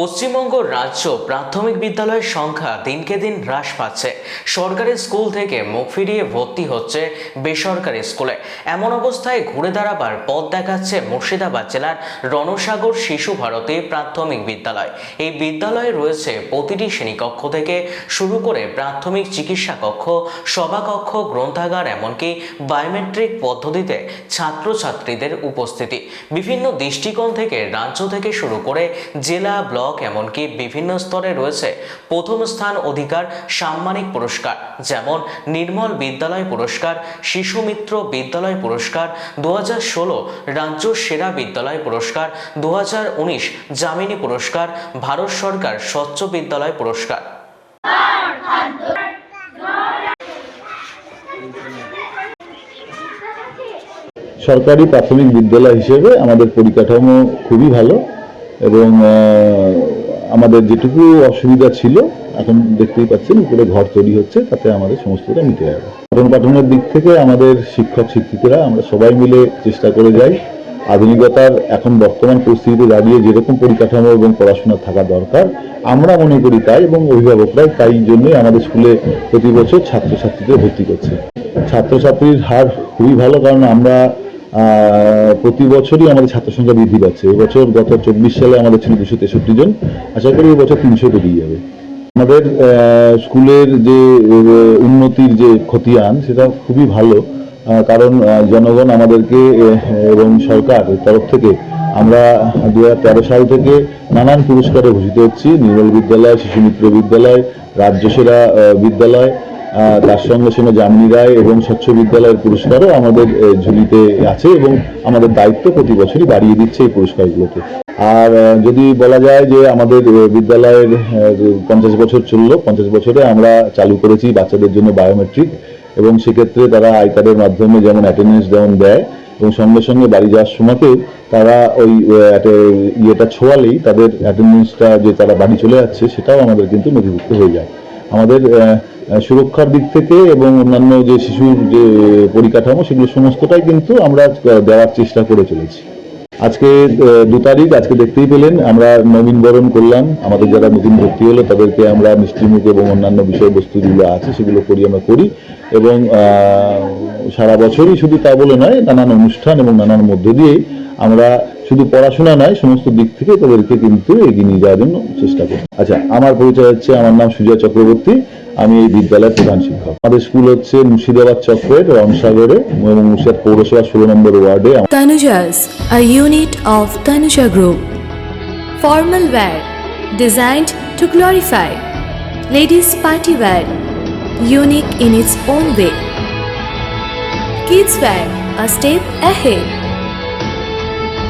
পশ্চিমবঙ্গ রাজ্য প্রাথমিক বিদ্যালয়ের সংখ্যা দিনকে দিন হ্রাস পাচ্ছে। সরকারি স্কুল থেকে মুখ ফিরিয়ে ভর্তি হচ্ছে বেসরকারি স্কুলে। এমন অবস্থায় ঘুরে দাঁড়াবার পথ দেখাচ্ছে মুর্শিদাবাদ জেলার রণসাগর শিশু ভারতী প্রাথমিক বিদ্যালয়। এই বিদ্যালয়ে রয়েছে প্রতিটি শ্রেণীকক্ষ থেকে শুরু করে প্রাথমিক চিকিৎসা কক্ষ, সভাকক্ষ, গ্রন্থাগার, এমনকি বায়োমেট্রিক পদ্ধতিতে ছাত্রছাত্রীদের উপস্থিতি। বিভিন্ন দৃষ্টিকোণ থেকে রাজ্য থেকে শুরু করে জেলা ব্লক এমনকি বিভিন্ন স্তরে রয়েছে প্রথম স্থান অধিকার সাম্মানিক পুরস্কার, যেমন নির্মল বিদ্যালয় পুরস্কার শিশু মিত্র বিদ্যালয় পুরস্কার দু রাজ্য সেরা বিদ্যালয় পুরস্কার দু জামিনী পুরস্কার, ভারত সরকার স্বচ্ছ বিদ্যালয় পুরস্কার। সরকারি প্রাথমিক বিদ্যালয় হিসেবে আমাদের পরিকাঠামো খুবই ভালো। এবং আমাদের যেটুকু অসুবিধা ছিল, এখন দেখতেই পাচ্ছেন, উপরে ঘর তৈরি হচ্ছে, তাতে আমাদের সমস্তটা মিটে যাবে। পঠন পাঠনের দিক থেকে আমাদের শিক্ষক, শিক্ষিকারা, আমরা সবাই মিলে চেষ্টা করে যাই। আধুনিকতার এখন বর্তমান পরিস্থিতিতে দাঁড়িয়ে যেরকম পরিকাঠামো এবং পড়াশোনা থাকা দরকার, আমরা মনে করি তাই এবং অভিভাবকরাই তাই জন্যই আমাদের স্কুলে প্রতি বছর ছাত্রছাত্রীদের ভর্তি করছে। ছাত্রছাত্রীর হার খুবই ভালো, কারণ আমরা প্রতি বছরই আমাদের ছাত্র সংখ্যা বৃদ্ধি পাচ্ছে। এবছর গত চব্বিশ সালে আমাদের ছিল দুশো তেষট্টি জন। আশা করি এবছর তিনশো পেরিয়ে যাবে। আমাদের স্কুলের যে উন্নতির যে খতিয়ান, সেটা খুবই ভালো। কারণ জনগণ আমাদেরকে এবং সরকার তরফ থেকে আমরা দু হাজার তেরো সাল থেকে নানান পুরস্কারে ভূষিত হচ্ছি। নির্মল বিদ্যালয়, শিশু মিত্র বিদ্যালয় রাজ্যসেরা বিদ্যালয় তার সঙ্গে সঙ্গে যামিনী রায় এবং স্বচ্ছ বিদ্যালয়ের পুরস্কারও আমাদের ঝুলিতে আছে এবং আমাদের দায়িত্ব প্রতি বছরই বাড়িয়ে দিচ্ছে এই পুরস্কারগুলোকে। আর যদি বলা যায় যে আমাদের বিদ্যালয়ের পঞ্চাশ বছর চলল, পঞ্চাশ বছরে আমরা চালু করেছি বাচ্চাদের জন্য বায়োমেট্রিক এবং সেক্ষেত্রে তারা আই কার্ডের মাধ্যমে যেমন অ্যাটেন্ডেন্স যেমন দেয় এবং সঙ্গে সঙ্গে বাড়ি যাওয়ার সময়তেও তারা ওই ইয়েটা ছোঁয়ালেই তাদের অ্যাটেন্ডেন্সটা যে তারা বাড়ি চলে যাচ্ছে সেটাও আমাদের কিন্তু নথিভুক্ত হয়ে যায়। আমাদের সুরক্ষার দিক থেকে এবং অন্যান্য যে শিশুর যে পরিকাঠামো, সেগুলো সমস্তটাই কিন্তু আমরা দেওয়ার চেষ্টা করে চলেছি। আজকে দু তারিখ, আজকে দেখতেই পেলেন, আমরা নবীন বরণ করলাম। আমাদের যারা নতুন ভর্তি হলো, তাদেরকে আমরা মিষ্টিমুখ এবং অন্যান্য বিষয়বস্তু যেগুলো আছে, সেগুলো করি, আমরা করি। এবং সারা বছরই শুধু তা বলে নয়, নানান অনুষ্ঠান এবং নানান মধ্য দিয়ে আমরা শুধু পড়াশোনা নয় সমস্ত দিক থেকে তাদেরকে কিন্তু এগিয়ে নিয়ে যাওয়ার জন্য চেষ্টা করি আচ্ছা আমার পরিচয় হচ্ছে আমার নাম সুজয় চক্রবর্তী আমি এই বিদ্যালয়ের প্রধান শিক্ষক আমাদের স্কুল হচ্ছে মুর্শিদাবাদ চক্রের রনসাগরে এবং মুর্শিদাবাদ পৌরসভা ষোলো নম্বর ওয়ার্ডে Tanujas, a unit of Tanuja Group. Formal wear, designed to glorify. Ladies' party wear, unique in its own way. Kids wear, a step ahead.